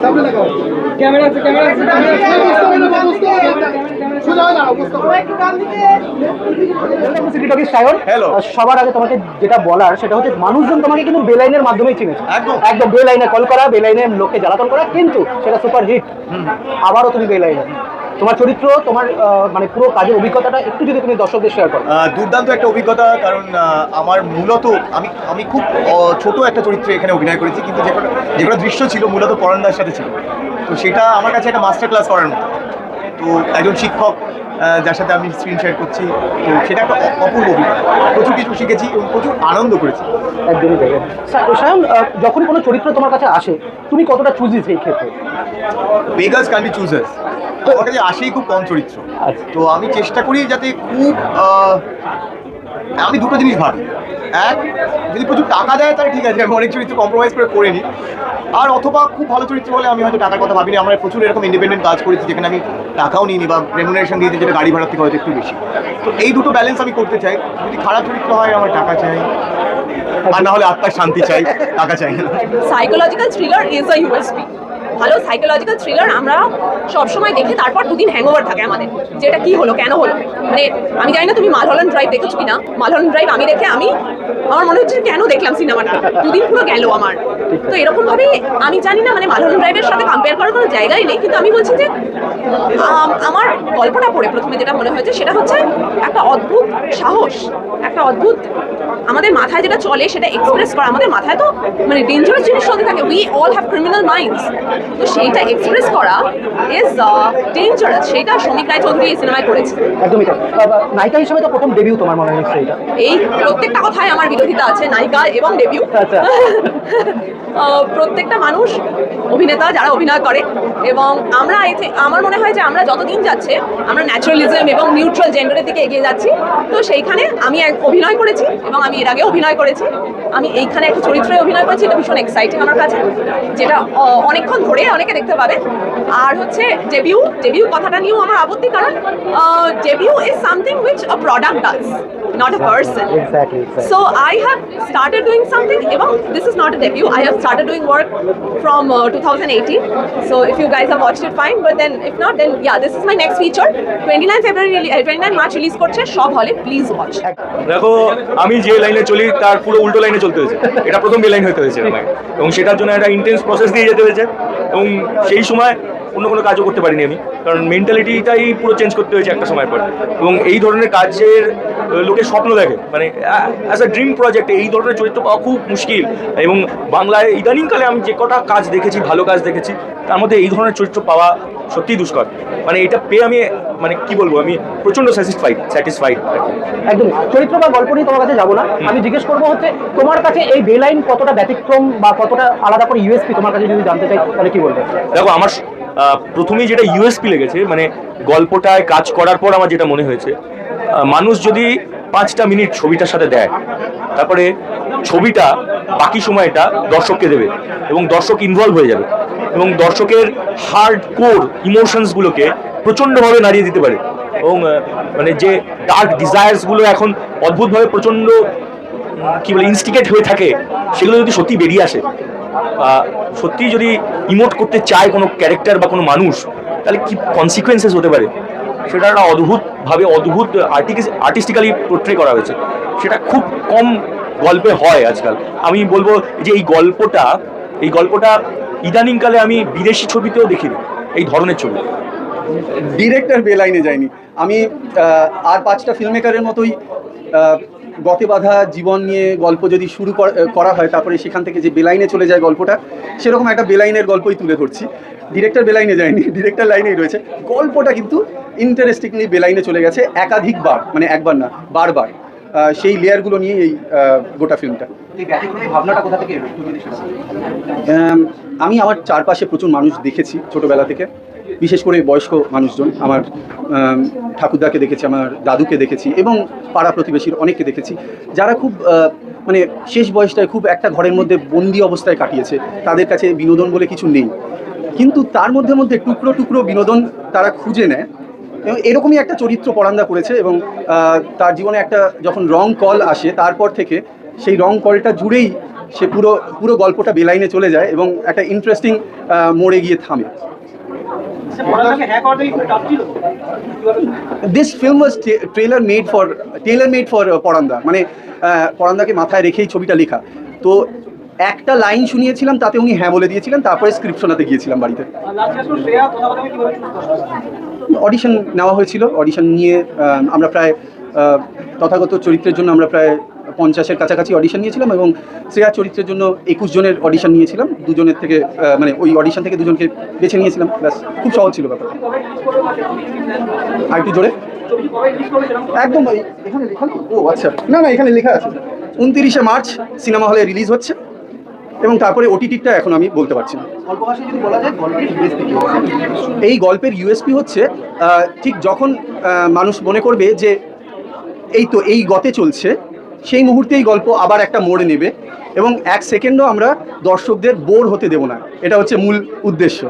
Camera আছে camera আছে সবার আগে তোমাকে যেটা বলার সেটা হচ্ছে মানুষজন তোমাকে কিন্তু বেলাইনের মাধ্যমেই চিনেছে। একদম। একদম বেলাইনে কল করা বেলাইনে লোককে জ্বালাতন করা কিন্তু সেটা সুপার হিট আবারও তুমি বেলাইনে। তোমার চরিত্র তোমার মানে পুরো কাজের অভিজ্ঞতাটা একটু যদি তুমি দর্শকদের শেয়ার করো। দুর্দান্ত একটা অভিজ্ঞতা কারণ আমার মূলত আমি আমি খুব ছোট একটা চরিত্রে এখানে অভিনয় করেছি কিন্তু যে কটা যে কটা দৃশ্য ছিল মূলত পরণদার সাথে ছিল। তো সেটা আমার কাছে একটা মাস্টার ক্লাস করার মতো। তো একজন শিক্ষক যার সাথে আমি স্ক্রিন শেয়ার করছি তো সেটা একটা অপূর্ব অভিজ্ঞতা। প্রচুর কিছু শিখেছি এবং প্রচুর আনন্দ করেছি। একদমই সায়ন যখন কোনো চরিত্র তোমার কাছে আসে তুমি কতটা চুজি সেই ক্ষেত্রে? বেগার্স ক্যান্ডি চুজার্স আমার কাছে আসেই খুব কম চরিত্র। আচ্ছা। তো আমি চেষ্টা করি যাতে খুব আমি দুটো জিনিস ভাবি। এক যদি প্রচুর টাকা দেয় তাহলে ঠিক আছে আমি অনেক চরিত্র কম্প্রোমাইজ করে করে নিই। আর অথবা খুব ভালো চরিত্র হলে আমি হয়তো টাকার কথা ভাবিনি আমরা প্রচুর এরকম ইন্ডিপেন্ডেন্ট কাজ করেছি যেখানে আমি টাকাও নিইনি বা রেমুনারেশন দিয়েছি যেটা গাড়ি ভাড়া থেকে হয়তো একটু বেশি। তো এই দুটো ব্যালেন্স আমি করতে চাই। যদি খারাপ চরিত্র হয় আমার টাকা চাই। আর না হলে আত্মার শান্তি চাই টাকা চাই। না psychological thriller is a USP ভালো সাইকোলজিক্যাল থ্রিলার আমরা সবসময় দেখে তারপর দুদিন হ্যাংওভার থাকে আমাদের। যে এটা কী হলো কেন হলো? মানে আমি জানি না তুমি মালহলন ড্রাইভ দেখেছ কি না মালহলন ড্রাইভ আমি দেখে আমি আমার মনে হচ্ছে কেন দেখলাম সিনেমাটা? দুদিন পুরো গেল আমার। তো এরকম ভাবে আমি জানি না মানে মালহলন ড্রাইভের সাথে কম্পেয়ার করার কোনো জায়গাই নেই কিন্তু আমি বলছি যে আম, আমার গল্পটা পড়ে প্রথমে যেটা মনে হয়েছে সেটা হচ্ছে একটা অদ্ভুত সাহস। একটা অদ্ভুত আমাদের মাথায় যেটা চলে সেটা এক্সপ্রেস করা। আমাদের মাথায় তো মানে ডেঞ্জারাস জিনিস চলতে থাকে। We all have criminal minds তো সেইটা এক্সপ্রেস করা ইজ ডেঞ্জারাস সেটা শ্রমিক রায় চৌধুরী এই সিনেমায় করেছে। একদমই তাই। নায়িকা হিসেবে তো প্রথম ডেবিউ তোমার মনে হয় এটা। এই প্রত্যেকটা কথায় আমার বিরোধিতা আছে নায়িকা এবং ডেবিউ আচ্ছা। প্রত্যেকটা মানুষ অভিনেতা যারা অভিনয় করে এবং আমরা আমার মনে হয় যে আমরা যতদিন যাচ্ছে আমরা ন্যাচারালিজম এবং নিউট্রাল জেন্ডারের দিকে এগিয়ে যাচ্ছি। তো সেইখানে আমি এক অভিনয় করেছি এবং আমি এর আগে অভিনয় করেছি আমি এইখানে একটা চরিত্রে অভিনয় করেছি এটা ভীষণ এক্সাইটিং আমার কাছে যেটা অনেকক্ষণ ধরে অনেকে দেখতে পাবে আর হচ্ছে ডেবিউ ডেবিউ কথাটা নিয়েও আমার আপত্তি কারণ debut is something which a product does not a person exactly So I have started doing something. Even this is not a debut. I have started doing work from uh, 2018. So if you guys have watched it, fine. But then if not, then yeah, this is my next feature. 29 February, uh, 29 March release করছে সব হলে please watch দেখো, আমি যে লাইনে চলি, তার পুরো উল্টো লাইনে চলতে হয়েছে। এটা প্রথম লাইন হতে হয়েছে আমাকে এবং সেটার জন্য একটা ইন্টেন্স প্রসেস দিয়ে যেতে হয়েছে। এবং সেই সময় অন্য কোনো কাজও করতে পারিনি আমি। কারণ মেন্টালিটিটাই পুরো চেঞ্জ করতে হয়েছে একটা সময় পর। এবং এই ধরনের কাজের লোকে স্বপ্ন দেখে। মানে অ্যাজ আ ড্রিম প্রজেক্ট এই ধরনের চরিত্র পাওয়া খুব মুশকিল। এবং বাংলায় ইদানিংকালে আমি যে কটা কাজ দেখেছি, ভালো কাজ দেখেছি, তার মধ্যে এই ধরনের চরিত্র পাওয়া সত্যিই দুষ্কর। মানে এটা পেয়ে আমি মানে কি বলব আমি প্রচণ্ড স্যাটিসফাইড স্যাটিসফাইড একদম। চরিত্র বা গল্প নিয়ে তোমার কাছে যাব না। আমি জিজ্ঞেস করব হচ্ছে তোমার কাছে এই বেলাইন কতটা ব্যতিক্রম বা কতটা আলাদা করে ইউএসপি তোমার কাছে যদি জানতে চাই তাহলে কি বলবে? দেখো আমার প্রথমেই যেটা ইউএসপি লেগেছে মানে গল্পটায় কাজ করার পর আমার যেটা মনে হয়েছে মানুষ যদি পাঁচটা মিনিট ছবিটার সাথে দেয় তারপরে ছবিটা বাকি সময়টা দর্শককে দেবে এবং দর্শক ইনভলভ হয়ে যাবে এবং দর্শকের হার্ড কোর ইমোশনসগুলোকে প্রচণ্ডভাবে নাড়িয়ে দিতে পারে। এবং মানে যে ডার্ক ডিজায়ার্সগুলো এখন অদ্ভুতভাবে প্রচণ্ড কি বলে ইনস্টিগেট হয়ে থাকে, সেগুলো যদি সত্যি বেরিয়ে আসে সত্যি যদি ইমোট করতে চায় কোনো ক্যারেক্টার বা কোনো মানুষ, তাহলে কি কনসিকুয়েন্সেস হতে পারে? সেটা একটা অদ্ভুতভাবে, অদ্ভুত আর্টিস্টিক্যালি পোর্ট্রে করা হয়েছে। সেটা খুব কম গল্পে হয় আজকাল। আমি বলব যে এই গল্পটা এই গল্পটা ইদানিংকালে আমি বিদেশি ছবিতেও দেখিনি, এই ধরনের ছবি। ডিরেক্টর বেলাইনে যায়নি। আমি আর পাঁচটা ফিল্ম মেকারের মতোই গতে বাঁধা জীবন নিয়ে গল্প যদি শুরু করা হয় তারপরে সেখান থেকে যে বেলাইনে চলে যায় গল্পটা সেরকম একটা বেলাইনের গল্পই তুলে ধরছি। ডিরেক্টর বেলাইনে যায়নি ডিরেক্টর লাইনেই রয়েছে। গল্পটা কিন্তু ইন্টারেস্টিংলি বেলাইনে চলে গেছে একাধিকবার মানে একবার না বারবার। সেই লেয়ারগুলো নিয়ে এই গোটা ফিল্মটা আমি আমার চারপাশে প্রচুর মানুষ দেখেছি ছোটবেলা থেকে। বিশেষ করে বয়স্ক মানুষজন, আমার ঠাকুরদাকে দেখেছি, আমার দাদুকে দেখেছি এবং পাড়া প্রতিবেশীর অনেককে দেখেছি, যারা খুব মানে শেষ বয়সটায় খুব একটা ঘরের মধ্যে বন্দি অবস্থায় কাটিয়েছে, তাদের কাছে বিনোদন বলে কিছু নেই। কিন্তু তার মধ্যে মধ্যে টুকরো টুকরো বিনোদন তারা খুঁজে নেয়। এবং এরকমই একটা চরিত্র পরান্দা করেছে এবং তার জীবনে একটা যখন রং কল আসে, তারপর থেকে সেই রং কলটা জুড়েই সে পুরো পুরো গল্পটা বেলাইনে চলে যায় এবং একটা ইন্টারেস্টিং মোড়ে গিয়ে থামে। This film was trailer made for trailer made for Paranda মানে পরান্দাকে মাথায় রেখেই ছবিটা লেখা। তো একটা লাইন শুনিয়েছিলাম, তাতে উনি হ্যাঁ বলে দিয়েছিলেন, তারপরে স্ক্রিপ্ট শোনাতে গিয়েছিলাম বাড়িতে। অডিশন নেওয়া হয়েছিল অডিশন নিয়ে আমরা প্রায় তথাগত চরিত্রের জন্য আমরা প্রায় পঞ্চাশের কাছাকাছি অডিশন নিয়েছিলাম এবং শ্রেয়া চরিত্রের জন্য একুশ জনের অডিশন নিয়েছিলাম। দুজনের থেকে মানে ওই অডিশন থেকে দুজনকে বেছে নিয়েছিলাম। ব্যাস খুব সহজ ছিল ব্যাপারটা। আর একটু জোরে? একদম ভাই এখানে লেখা ও আচ্ছা। না না এখানে লেখা আছে। উনতিরিশে মার্চ সিনেমা হলে রিলিজ হচ্ছে এবং তারপরে ওটিটিটা এখন আমি বলতে পারছি না? এই গল্পের ইউএসপি হচ্ছে ঠিক যখন মানুষ মনে করবে যে এই তো এই গতে চলছে সেই মুহূর্তেই গল্প আবার একটা মোড়ে নেবে এবং এক সেকেন্ডও আমরা দর্শকদের বোর হতে দেব না। এটা হচ্ছে মূল উদ্দেশ্য।